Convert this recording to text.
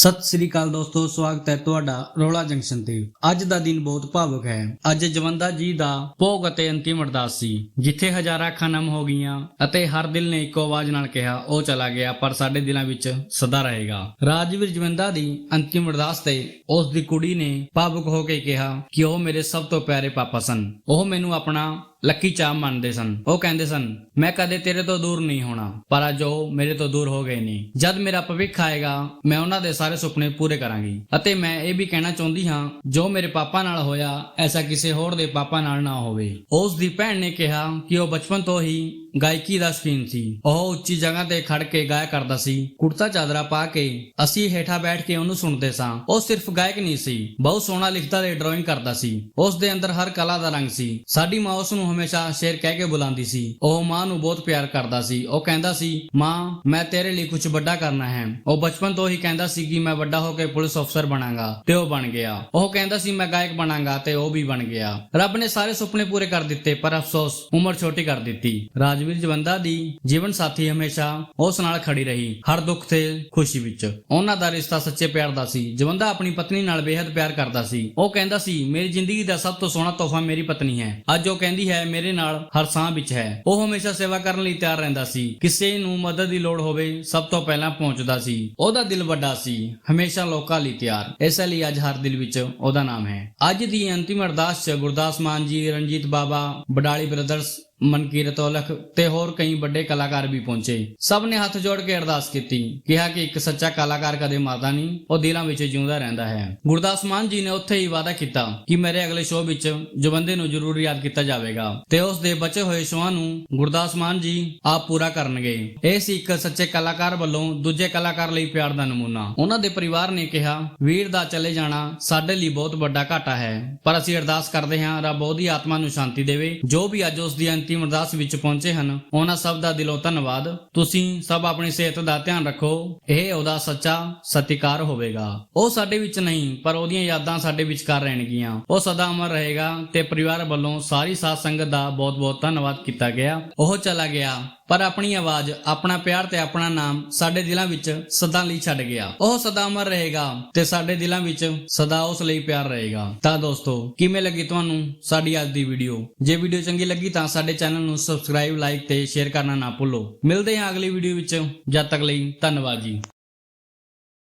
ਸਤਿ ਸ੍ਰੀ ਅਕਾਲ ਦੋਸਤੋ, ਸਵਾਗਤ ਹੈ ਤੁਹਾਡਾ ਰੋਲਾ ਜੰਕਸ਼ਨ ਤੇ। ਅੱਜ ਦਾ ਦਿਨ ਬਹੁਤ ਭਾਵੁਕ ਹੈ। ਅੱਜ ਜਵੰਦਾ ਜੀ ਦਾ ਭੋਗ ਅਤੇ ਅੰਤਿਮ ਅਰਦਾਸ ਸੀ, ਜਿੱਥੇ ਹਜ਼ਾਰਾਂ ਅੱਖਾਂ ਨਮ ਹੋ ਗਈਆਂ ਅਤੇ ਹਰ ਦਿਲ ਨੇ ਇੱਕੋ ਆਵਾਜ਼ ਨਾਲ ਕਿਹਾ, ਉਹ ਚਲਾ ਗਿਆ, ਪਰ ਸਾਡੇ ਦਿਲਾਂ ਵਿੱਚ ਸਦਾ ਰਹੇਗਾ। ਰਾਜਵੀਰ ਜਵੰਦਾ ਦੀ ਅੰਤਿਮ ਅਰਦਾਸ ਤੇ ਉਸ ਦੀ ਕੁੜੀ ਨੇ ਭਾਵੁਕ ਹੋ ਕੇ ਕਿਹਾ ਕਿ ਉਹ ਮੇਰੇ ਸਭ ਤੋਂ ਪਿਆਰੇ ਪਾਪਾ ਸਨ। ਉਹ ਮੈਨੂੰ ਆਪਣਾ ਲੱਕੀ ਚਾਮ ਮੰਨਦੇ ਸਨ। ਉਹ ਕਹਿੰਦੇ ਸਨ, ਮੈਂ ਕਦੇ ਤੇਰੇ ਤੋਂ ਦੂਰ ਨਹੀਂ ਹੋਣਾ, ਪਰ ਅੱਜ ਉਹ ਮੇਰੇ ਤੋਂ ਦੂਰ ਹੋ ਗਏ ਨੇ। ਜਦ ਮੇਰਾ ਭਵਿੱਖ ਆਏਗਾ, ਮੈਂ ਉਹਨਾਂ ਦੇ ਸਾਰੇ ਸੁਪਨੇ ਪੂਰੇ ਕਰਾਂਗੀ। ਅਤੇ ਮੈਂ ਇਹ ਵੀ ਕਹਿਣਾ ਚਾਹੁੰਦੀ ਹਾਂ, ਜੋ ਮੇਰੇ ਪਾਪਾ ਨਾਲ ਹੋਇਆ, ਐਸਾ ਕਿਸੇ ਹੋਰ ਦੇ ਪਾਪਾ ਨਾਲ ਨਾ ਹੋਵੇ। ਉਸ ਦੀ ਭੈਣ ਨੇ ਕਿਹਾ ਕਿ ਉਹ ਬਚਪਨ ਤੋਂ ਹੀ ਗਾਇਕੀ ਦਾ ਸ਼ੌਕੀਨ ਸੀ। ਉਹ ਉੱਚੀ ਜਗ੍ਹਾ ਤੇ ਖੜ ਕੇ ਗਾਇਆ ਕਰਦਾ ਸੀ। ਕੁੜਤਾ ਚਾਦਰਾ ਪਾ ਕੇ ਅਸੀਂ ਹੇਠਾਂ ਬੈਠ ਕੇ ਉਹਨੂੰ ਸੁਣਦੇ ਸਾਂ। ਉਹ ਸਿਰਫ ਗਾਇਕ ਨਹੀਂ ਸੀ, ਬਹੁਤ ਸੋਹਣਾ ਲਿਖਦਾ ਤੇ ਡਰਾਇੰਗ ਕਰਦਾ ਸੀ। ਉਸ ਦੇ ਅੰਦਰ ਹਰ ਕਲਾ ਦਾ ਰੰਗ ਸੀ। ਸਾਡੀ ਮਾਂ ਉਸ ਨੂੰ ਹਮੇਸ਼ਾ ਸ਼ੇਰ ਕਹਿ ਕੇ ਬੁਲਾਉਂਦੀ ਸੀ। ਉਹ ਮਾਂ ਨੂੰ ਬਹੁਤ ਪਿਆਰ ਕਰਦਾ ਸੀ। ਉਹ ਕਹਿੰਦਾ ਸੀ, ਮਾਂ, ਮੈਂ ਤੇਰੇ ਲਈ ਕੁਝ ਵੱਡਾ ਕਰਨਾ ਹੈ। ਉਹ ਬਚਪਨ ਤੋਂ ਹੀ ਕਹਿੰਦਾ ਸੀ ਕਿ ਮੈਂ ਵੱਡਾ ਹੋ ਕੇ ਪੁਲਿਸ ਅਫਸਰ ਬਣਾਂਗਾ ਤੇ ਉਹ ਬਣ ਗਿਆ। ਉਹ ਕਹਿੰਦਾ ਸੀ, ਮੈਂ ਗਾਇਕ ਬਣਾਂਗਾ ਤੇ ਉਹ ਵੀ ਬਣ ਗਿਆ। ਰੱਬ ਨੇ ਸਾਰੇ ਸੁਪਨੇ ਪੂਰੇ ਕਰ ਦਿੱਤੇ, ਪਰ ਅਫਸੋਸ ਉਮਰ ਛੋਟੀ ਕਰ ਦਿੱਤੀ। ਰਾਜ ਰਾਜਵੀਰ ਜਵੰਦਾ ਦੀ ਜੀਵਨ ਸਾਥੀ ਹਮੇਸ਼ਾ ਉਸ ਨਾਲ ਖੜੀ ਰਹੀ, ਹਰ ਦੁੱਖ ਤੇ ਖੁਸ਼ੀ ਵਿੱਚ। ਉਹਨਾਂ ਦਾ ਰਿਸ਼ਤਾ ਸੱਚੇ ਪਿਆਰ ਦਾ ਸੀ। ਜਵੰਦਾ ਆਪਣੀ ਪਤਨੀ ਨਾਲ ਬੇहद ਪਿਆਰ ਕਰਦਾ ਸੀ। ਉਹ ਕਹਿੰਦਾ ਸੀ, ਮੇਰੀ ਜ਼ਿੰਦਗੀ ਦਾ ਸਭ ਤੋਂ ਸੋਹਣਾ ਤੋਹਫਾ ਮੇਰੀ ਪਤਨੀ ਹੈ। ਅੱਜ ਉਹ ਕਹਿੰਦੀ ਹੈ, ਮੇਰੇ ਨਾਲ ਹਰ ਸਾਹ ਵਿੱਚ ਹੈ। ਉਹ ਹਮੇਸ਼ਾ ਸੇਵਾ ਕਰਨ ਲਈ ਤਿਆਰ ਰਹਿੰਦਾ ਸੀ। ਕਿਸੇ ਨੂੰ ਮਦਦ ਦੀ ਲੋੜ ਹੋਵੇ, ਸਭ ਤੋਂ ਪਹਿਲਾਂ ਪਹੁੰਚਦਾ ਸੀ। ਉਹਦਾ ਦਿਲ ਵੱਡਾ ਸੀ। ਹਮੇਸ਼ਾ ਲੋਕਾਂ ਲਈ ਤਿਆਰ। ਇਸ ਲਈ ਅੱਜ ਹਰ ਦਿਲ ਵਿੱਚ ਉਹਦਾ ਨਾਮ ਹੈ। ਅੱਜ ਦੀ ਅੰਤਿਮ ਅਰਦਾਸ ਚ ਗੁਰਦਾਸ ਮਾਨ ਜੀ, ਰਣਜੀਤ ਬਾਬਾ, ਬਡਾਲੀ ਬ੍ਰਦਰਸ ਮਨਕੀਰਤ ਔਲਖ ਤੇ ਹੋਰ ਕਈ ਵੱਡੇ ਕਲਾਕਾਰ ਵੀ ਪਹੁੰਚੇ। ਸਭ ਨੇ ਹੱਥ ਜੋੜ ਕੇ ਅਰਦਾਸ ਕੀਤੀ, ਕਿਹਾ ਕਿ ਇੱਕ ਸੱਚਾ ਕਲਾਕਾਰ ਕਦੇ ਮਰਦਾ ਨਹੀਂ, ਉਹ ਦਿਲਾਂ ਵਿੱਚ ਜਿਉਂਦਾ ਰਹਿੰਦਾ ਹੈ। ਗੁਰਦਾਸ ਮਾਨ ਜੀ ਨੇ ਉੱਥੇ ਹੀ ਵਾਅਦਾ ਕੀਤਾ ਕਿ ਮੇਰੇ ਅਗਲੇ ਸ਼ੋਅ ਵਿੱਚ ਜਵੰਦੇ ਨੂੰ ਜ਼ਰੂਰ ਯਾਦ ਕੀਤਾ ਜਾਵੇਗਾ ਤੇ ਉਸ ਦੇ ਬਚੇ ਹੋਏ ਸ਼ੋਆਂ ਨੂੰ ਗੁਰਦਾਸ ਮਾਨ ਜੀ ਆਪ ਪੂਰਾ ਕਰਨਗੇ। ਇਹ ਸੀ ਇੱਕ ਸੱਚੇ ਕਲਾਕਾਰ ਵੱਲੋਂ ਦੂਜੇ ਕਲਾਕਾਰ ਲਈ ਪਿਆਰ ਦਾ ਨਮੂਨਾ। ਉਹਨਾਂ ਦੇ ਪਰਿਵਾਰ ਨੇ ਕਿਹਾ, ਵੀਰ ਦਾ ਚਲੇ ਜਾਣਾ ਸਾਡੇ ਲਈ ਬਹੁਤ ਵੱਡਾ ਘਾਟਾ ਹੈ, ਪਰ ਅਸੀਂ ਅਰਦਾਸ ਕਰਦੇ ਹਾਂ, ਰੱਬ ਉਹਦੀ ਆਤਮਾ ਨੂੰ ਸ਼ਾਂਤੀ ਦੇਵੇ, ਜੋ ਵੀ ਅੱਜ ਉਸ ਦੀ ਅੰਤਿਮ ਅਰਦਾਸ ਵਿੱਚ ਪਹੁੰਚੇ ਹਨ। ਉਹਨਾਂ ਸਭ ਦਾ ਦਿਲੋਂ ਧੰਨਵਾਦ। ਤੁਸੀਂ ਸਭ ਆਪਣੀ ਸਿਹਤ ਦਾ ਧਿਆਨ ਰੱਖੋ। ਇਹ ਉਹਦਾ ਸੱਚਾ ਸਤਿਕਾਰ ਹੋਵੇਗਾ। ਉਹ ਸਾਡੇ ਵਿੱਚ ਨਹੀਂ, ਪਰ ਉਹਦੀਆਂ ਯਾਦਾਂ ਸਾਡੇ ਵਿਚਕਾਰ ਰਹਿਣਗੀਆਂ। ਉਹ ਸਦਾ ਅਮਰ ਰਹੇਗਾ ਤੇ ਪਰਿਵਾਰ ਵੱਲੋਂ ਸਾਰੀ ਸਾਧ ਸੰਗਤ ਦਾ ਬਹੁਤ-ਬਹੁਤ ਧੰਨਵਾਦ ਕੀਤਾ ਗਿਆ। ਉਹ ਚਲਾ ਗਿਆ, ਪਰ ਆਪਣੀ ਆਵਾਜ਼, ਆਪਣਾ ਪਿਆਰ ਤੇ ਆਪਣਾ ਨਾਮ ਸਾਡੇ ਦਿਲਾਂ ਵਿੱਚ ਸਦਾ ਲਈ ਛੱਡ ਗਿਆ। ਉਹ ਸਦਾ ਅਮਰ ਰਹੇਗਾ ਤੇ ਸਾਡੇ ਦਿਲਾਂ ਵਿੱਚ ਸਦਾ ਉਸ ਲਈ ਪਿਆਰ ਰਹੇਗਾ। ਤਾਂ ਦੋਸਤੋ, ਕਿਵੇਂ ਲੱਗੀ ਤੁਹਾਨੂੰ ਸਾਡੀ ਅੱਜ ਦੀ ਵੀਡੀਓ ਜੇ ਵੀਡੀਓ ਚੰਗੀ ਲੱਗੀ ਤਾਂ ਸਾਡੇ ਚੈਨਲ ਨੂੰ ਸਬਸਕ੍ਰਾਈਬ ਲਾਈਕ ਤੇ ਸ਼ੇਅਰ ਕਰਨਾ ਨਾ ਭੁੱਲੋ। ਮਿਲਦੇ ਹਾਂ ਅਗਲੀ ਵੀਡੀਓ ਵਿੱਚ। ਜਦ ਤੱਕ ਲਈ ਧੰਨਵਾਦ ਜੀ।